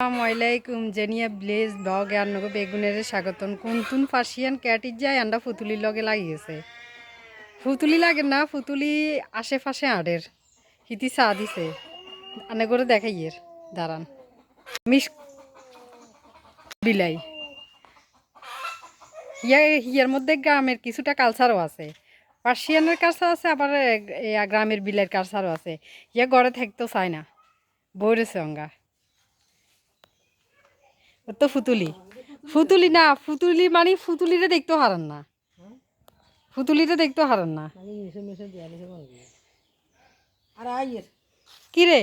আসসালামু আলাইকুম, জেনিয়া bless blog আর নগো বেগুনের স্বাগতন কুনতুন পার্সিয়ান ক্যাটির যায়, আন্ডা ফুতুলির লগে লাগিয়েছে। ফুতুলি লাগে না, ফুতুলি আশেপাশে আড়ের। হিতি চা দিছে। আনে করে দেখাইয়ের, দাঁড়ান। মিস বিলাই। হিয়া হিয়ার মধ্যে গ্রামের কিছুটা কালচারও আছে। পার্সিয়ানের কালচার আছে, আবার গ্রামের বিলের কালচারও আছে। ইয়া ঘরে থাকতেও চায় না। বইরেছে অঙ্গা। ও তো ফুতুলি। ফুতুলি না ফুতুলি মানে ফুতুলিরে দেখতেও হারান না। ফুতুলিরে দেখতেও হারান না। কি? রে?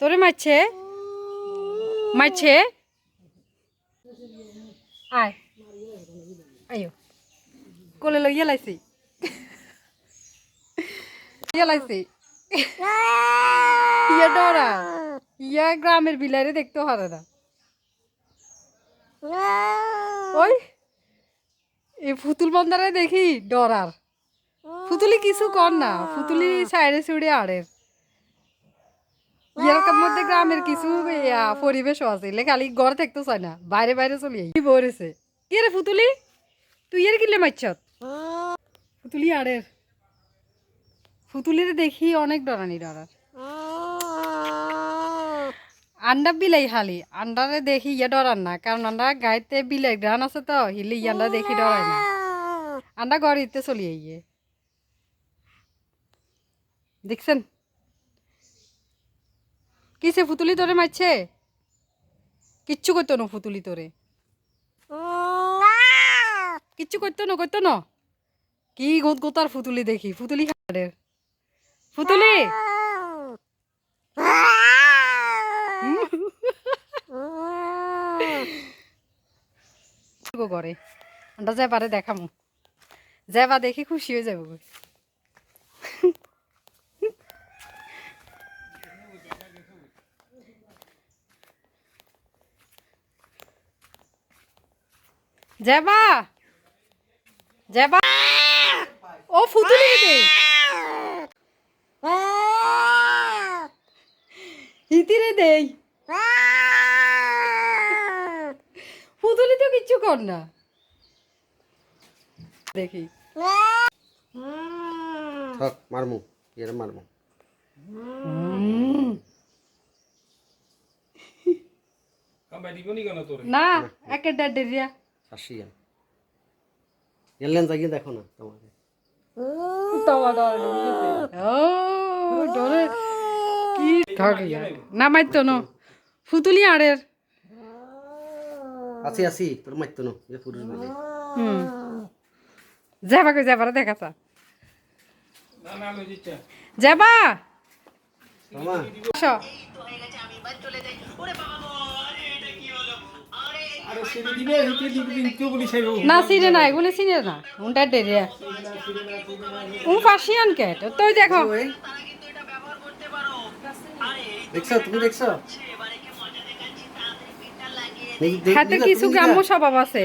তোরে মারছে? মারছে? আয়। আয়ো। কোলে লইয়া লাইছি। লাইছি। ইয়া ডরা। ইয়া গ্রামের বিলাইরে দেখতেও হারে না। ওই এই ফুতুল বন্দারে দেখি ডরার ফুতুলি কিছু কর না ফুতুলি সাইডে সুড়ে আড়ের ইয়ার মধ্যে গ্রামের কিছু পরিবেশও আছে এলে খালি ঘর থাকতে চায় না বাইরে বাইরে চলি কি বলেছে কি রে ফুতুলি? তুই এর কিলে মারছত ফুতুলি আড়ের। ফুতুলিরে দেখি অনেক ডরানি ডরার। আন্ডা বিলাই খালি আন্ডারে দেখি ইয়া ডরান না কারণ আন্ডা গাইতে বিলাই গ্রান আছে তো হিলি ইয়ান্ডা দেখি ডরাই না। আন্ডা ইতে চলি আইয়ে দেখছেন? কিসে ফুতুলি তোরে মারছে? কিচ্ছু করতো না ফুতুলি তোরে। কিচ্ছু করতো না করতো না। কি গোত গোতার ফুতুলি দেখি ফুতুলি খাড়ের ফুতুলি! করে? আমরা যাবারে দেখামু। যাবা দেখি খুশি হয়ে যাব। যাবা! যাবা! ও ফুতুলি দে হিতিরে দেই ফুতুলি তো কিচ্ছু কর না দেখি। থাক মারমু এর মারমু। না একে ডেরিয়া আসিয়ান এলেন জাগিয়ে দেখো না তোমাকে। ও ডরে কি থাক না মাইতো ন। ফুতুলি আড়ের। আছি আছি তোর মারতো না যে পুরুষ বলে হুম যাবা কই যাবার দেখাছা যাবা মামা আসো না চিনে না এগুলো চিনে না উনটা ডেরিয়া উন ফাঁসিয়ান কে তুই দেখো দেখছ তুমি দেখছ দেখি- দেখ- হাতে কিছু তুমি গ্রাম্য স্বভাব আছে।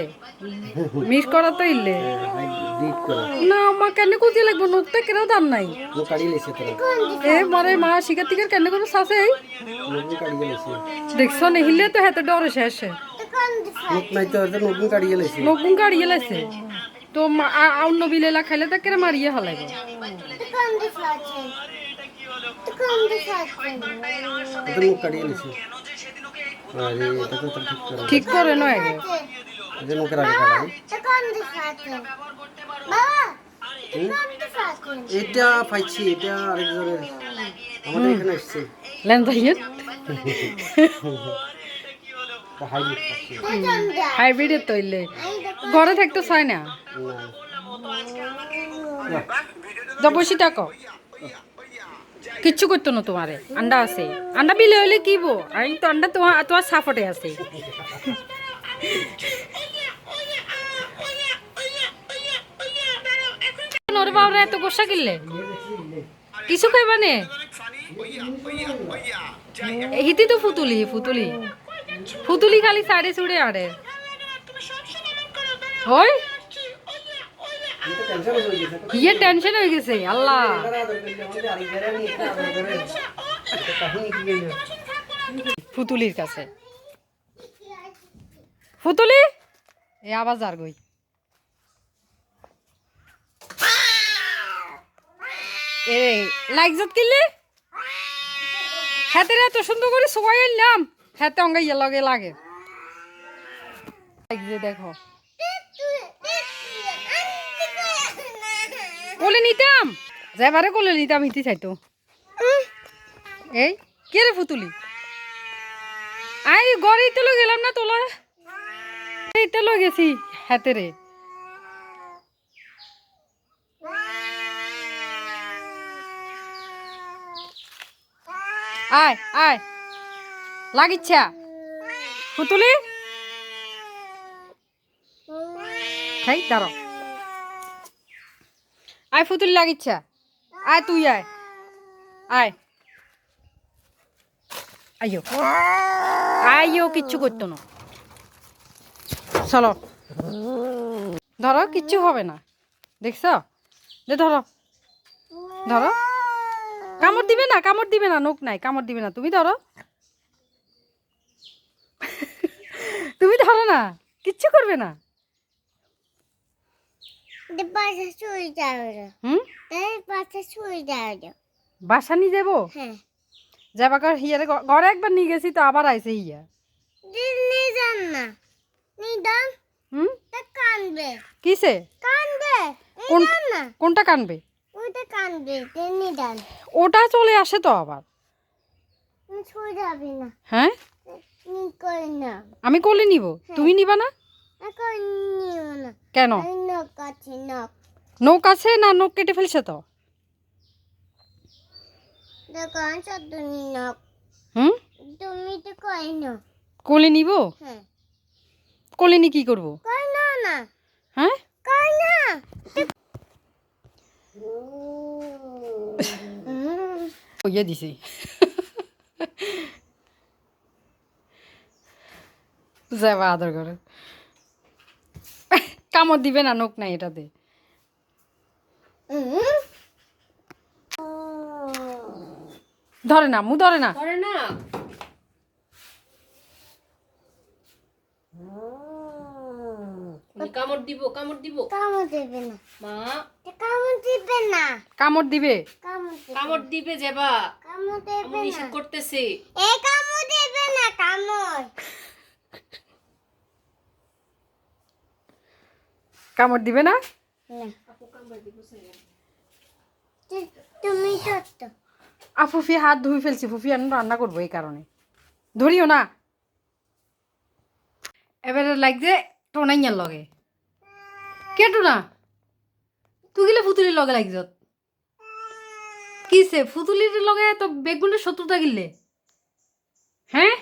মিস করা তো ইল্লে? হ্যাঁ, না আমার কেন কুচি লাগবো? নোটটা কেন দাম নাই। এ মরে মা শিকার টিকার কেন কোনো সাসে দেখছ নে তো হাতে ডরে শেষ। নতুন কাড়ি লেছে লাইছে তো অন্য বিলেলা খাইলে তো কেন মারিয়ে হলাই মুখ তোর ঠিক করা নয় মুখের আগে এটা পাইছি এটা আরেকজনের আমাদের এখানে এসছে। লেন যাইয়ে হাইব্রিড পাচ্ছি হাইব্রিডের তৈলে ঘরে থাকতে চায় না। না। যা বসি টাকো কিচ্ছু করতো না তোমারে। আন্ডা আছে। আন্ডা বিলে হইলে কি বো আমি তো আন্ডা তোমার তোমার সাপোর্টে আছে। ওরে বাবা এত গোসা কিনলে? কিছু খাইবা নে? হিতি তো ফুতুলি ফুতুলি। ফুতুলি খালি সাড়ে চুড়ে আড়ে হয় এটা টেনশন হয়ে গেছে, আল্লাহ। ফুতুলির কাছে। ফুতুলি? এ আবার যার গই এ লাইকজত কিনলে? হাতে এত সুন্দর করে সবাই নাম। হাতে অঙ্গা ইয়ে লগে। লাগে দেখো। কোলে নিতাম? যাবারে কোলে নিতাম ইতি চাইতো। এই, কে রে ফুতুলি? আই গড়ে ইতে লই গেলাম না তোলা? ইতে লই গেছি হাতে রে। আয় আয়। লাগিচ্ছা। ফুতুলি? খাই দাঁড়ো আয় ফুতুলি লাগিচ্ছা। আয় তুই আয়। আয়। আইয়ো। আইয়ো, কিচ্ছু করতো না। চলো। ধরো, কিচ্ছু হবে না। দেখছ? দে ধরো। ধরো। কামড় দিবে না, কামড় দিবে না নোক নাই, কামড় দিবে না। তুমি ধরো। তুমি ধরো না, কিচ্ছু করবে না। বাসা নিয়ে যাব? হ্যাঁ। যাবা কর হিয়ারে ঘরে একবার নিয়ে গেছি তো আবার আইসে হিয়া। দিল্লি যান না। নিদান হুম? তা কানবে। কিসে? কানবে। কোন কোনটা কানবে? ওইটা কানবে নিদান ওটা চলে আসে তো আবার। শুয়ে যাবি না। হ্যাঁ? আমি কোলে নিব। তুমি নিবা না? কেন? নখ আছে নৌক না নখ কেটে ফেলছে তো? হুম? তুমি তো কই না কোলে নিব? হ্যাঁ। কোলে নি কি করব? কই না না। হ্যাঁ? কই না। দিছি। যাবা আদর করে। কামড় দিবে না নখ নাই এটাতে। ধরে না মু ধরে না। ধরে না। কামড় দিব কামড় দিব। কামড় দেবে না। মা। কামড় দিবে না। কামড় দিবে? কামড় দিবে কামড় দিবে যাবা কামড় আমি না। এই কামড় দেবে না কামড়। কামড় দিবে না? তুমি ফুফি হাত ধুই ফেলছি। ফুফি আমি রান্না করব এই কারণে। ধরিও না। এবারে লাগছে টোনাইয়ার লগে। কে টোনা তুই গেলে ফুতুলির লগে লাগছ কিসে? ফুতুলির লগে তো বেগুনের শত্রুতা গিলে। হ্যাঁ?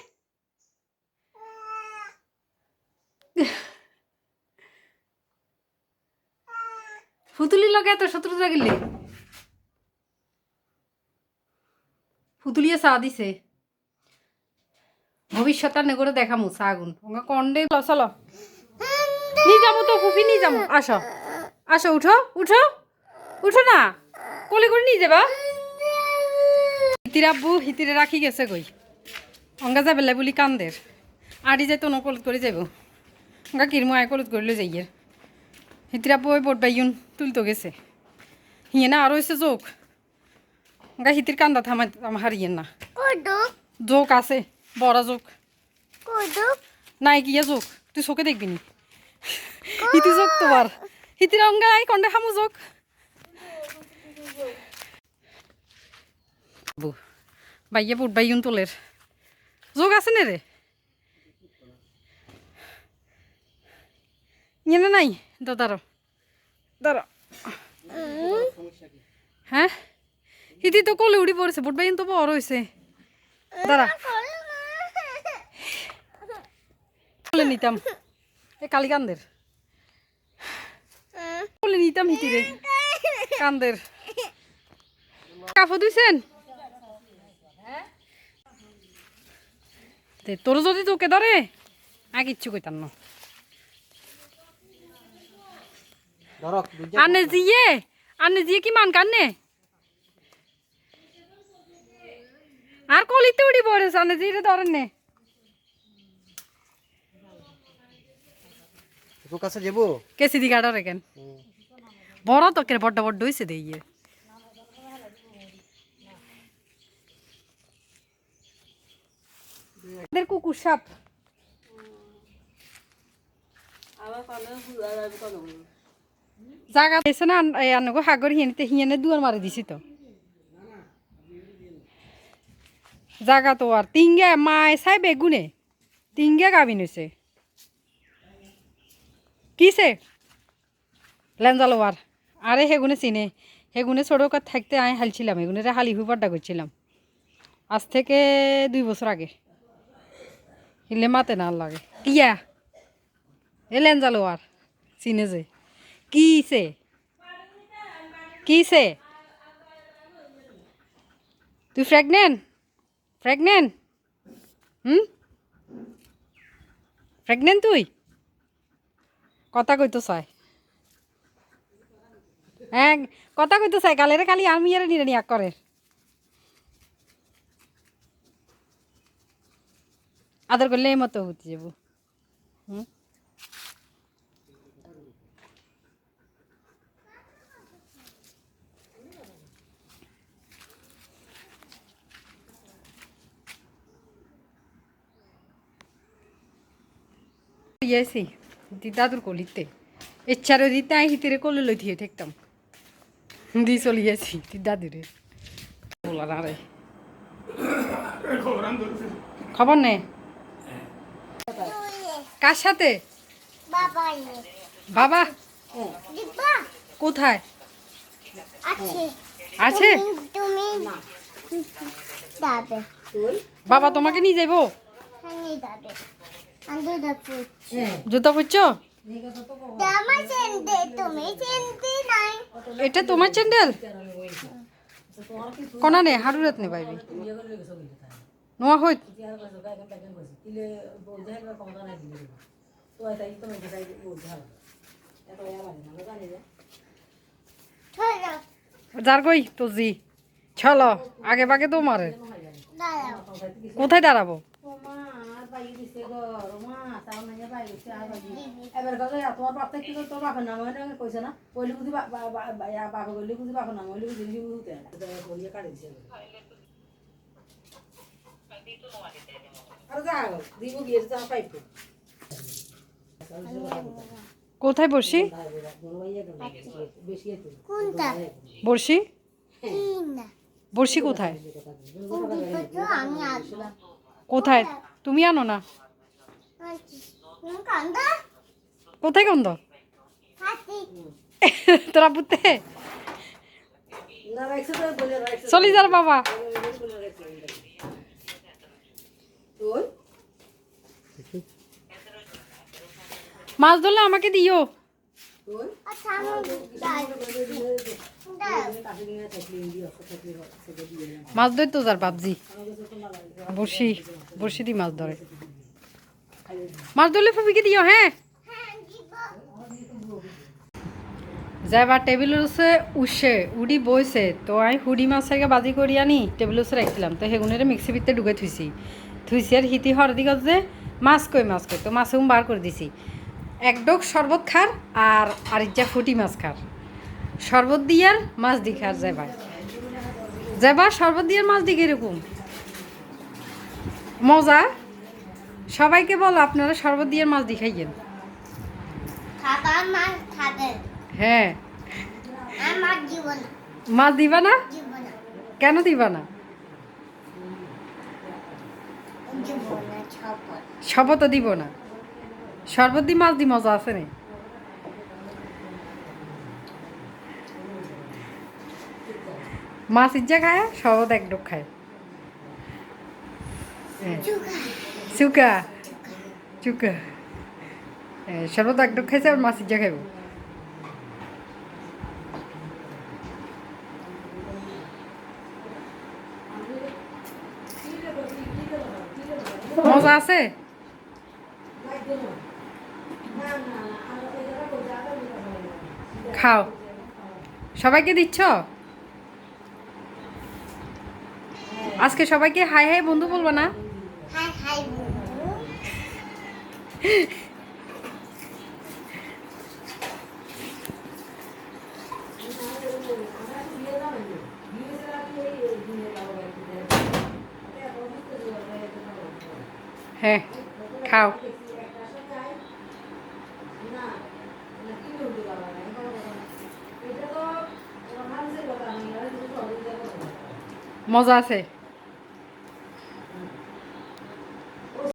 ফুতুলির লগে এত শত্রুতা গিলে ফুতুলিয়ে চা দিছে। ভবিষ্যৎ আর নেগরে দেখামু চা আগুন ওঙ্গা কন্ডে চলো নিয়ে যাব তো ফুফি নিয়ে যাব আসো। আসো, উঠো উঠো। উঠো না। কোলে করে নিয়ে যাবা। হিতির আব্বু হিতিরে রাখি গেছে কই অঙ্গা যাবে বলি কান্দের আড়ি যাই তো নকলত করে যাব অঙ্গা কিরমু আয় কলত করলে যাইয়ের হিতির ওই বোট বাইয়ুন তুলতো গেছে। হিয়ে না আরও হয়েছে চোখ গা হিতির কান্দা থামা আমার হারিয়েন না। জোক আছে বড় জোক। নাই গিয়া জোক তুই চোখে দেখবি নি? হিতি জোক তোমার। হিতির অঙ্গা আই কন্ডে জোক। বু বাইয়া বুট বাইয়ুন তোলের। জোক আছে নে রে? ইয়ে নাই? দা দাঁড়ো দাঁড়ো হ্যাঁ? হিতি তো কোলে উড়ি পড়েছে, বুট বাইয়ুন তো বড় হয়েছে দাঁড়া। কোলে নিতাম। এ কালি কান্দের। কোলে নিতাম হিতিরে কান্দের। কাপড় দিছেন? তে তোর যদি তোকে ধরে, আর কিচ্ছু কইতাম না ধরক বুঝে আনে জিয়ে আনে জিয়ে কি মান কান্নে আর কলিতে উড়ি পড়েছে আনে জিয়ে ধরেন নে। কাছে যাব কেসি দি গাড়া রেখেন বড় তো কে বড্ড বড্ড হয়েছে দিয়ে এদের কুকুর সাপ। জাগা এসে না আনগো সাগর হিয়ানিতে হিয়ানে দুয়ার মারি দিছি তো। জাগা তো আর তিনগে মায় চাই বেগুনে। তিনগে গাবিন হয়েছে কিসে লেঞ্জালোয়ার আরে হেগুনে চিনে। হেগুনে ছোটো থাকতে আমি হালছিলাম। হেগুনেরে হালি হুপারটা করছিলাম আজ থেকে দুই বছর আগে। হিলে মাতে না লাগে। কিয়া এ লেঞ্জালোয়ার চিনে যে। কিসে কিসে তুই প্রেগনেন্ট প্রেগনেন্ট হুম? প্রেগনেন্ট তুই? কথা কইতো চাই। হ্যাঁ কথা কইতো চাই। কালেরে কালি আমি আর নিরে নিয়াক করে। আদর করলে এই মতো হতে যাব। হুম? ইয়েছি দাদুর কলিতে। ইচ্ছারও দিতে আই হিতেরে কলে লই দিয়ে থাকতাম দি চলে গেছি দাদুরে। বলার আরে খবর নেই কার সাথে? বাবা। কোথায়? আছে? বাবা তোমাকে নিয়ে আমি যাব। জুতো পরছো তুমি চেনতে নাই। এটা তোমার চ্যান্ডেল কনা নে হারুরাত নে বাইবি নোয়া হইত। যার কই তো জি চলো আগে বাগে তো মারে। কোথায় দাঁড়াবো? এবার কথা তোমার বাপ থেকে তোর বাপের নাম হয় না কইছে না পইলে বুঝি বাপ গলি বুঝি বাপের নাম হইলে বুঝি লিবি হতে কইয়া কাটে দিছে আর যা দিব গিয়ে যা পাইপ কোথায় বসি বর্ষি বর্ষি কোথায় কোথায়? তুমি আনো না? কোথায় গন্ধ? তোরা বুঝতে না রাখছে তো বলে রাখছে চলি যার বাবা। মাছ ধরলে আমাকে দিও। মাছ ধরতো যার বাপজি। বর্ষি বর্ষি দি মাছ ধরে। মাছ ধরলে ফুপিকে দিও হ্যাঁ? যাইবা টেবিল আছে উঠছে উডি বইছে। তো আমি হুডি মাছ থেকে বাজি করি আনি টেবিল আছে রাখছিলাম। তো সেগুনের মিক্সি ভিতরে ঢুকে থুইছি। থুইছি আর হিতি হরদি গছ যে মাছ কই মাছ কই। তো মাছ বার করে দিছি। এক ডোক শরবত খার আর আরেকটা ফুটি মাছ খার। শরবত দিয়ার মাছ দি খার যাবা যাবা শরবত দিয়ার মাছ দি এরকম মজা? সবাইকে বল আপনারা শরবত দিয়ার মাছ দি খাইয়েন। হ্যাঁ। মাছ দিবা না। কেন দিবা না? শপথও দিব না। শরবত মাছ দি মজা আছে রে। মাছ ইজ্জা খায় শরবত এক ডোক খায়। হ্যাঁ। চুকা। চুকা। হ্যাঁ, শরবত এক ডোক খাইছে আর মাছ ইজ্জা খাইব। মজা আছে? খাও। সবাইকে দিচ্ছ? আজকে সবাইকে হাই হাই বন্ধু বলব না? হ্যাঁ খাও। মজা আছে।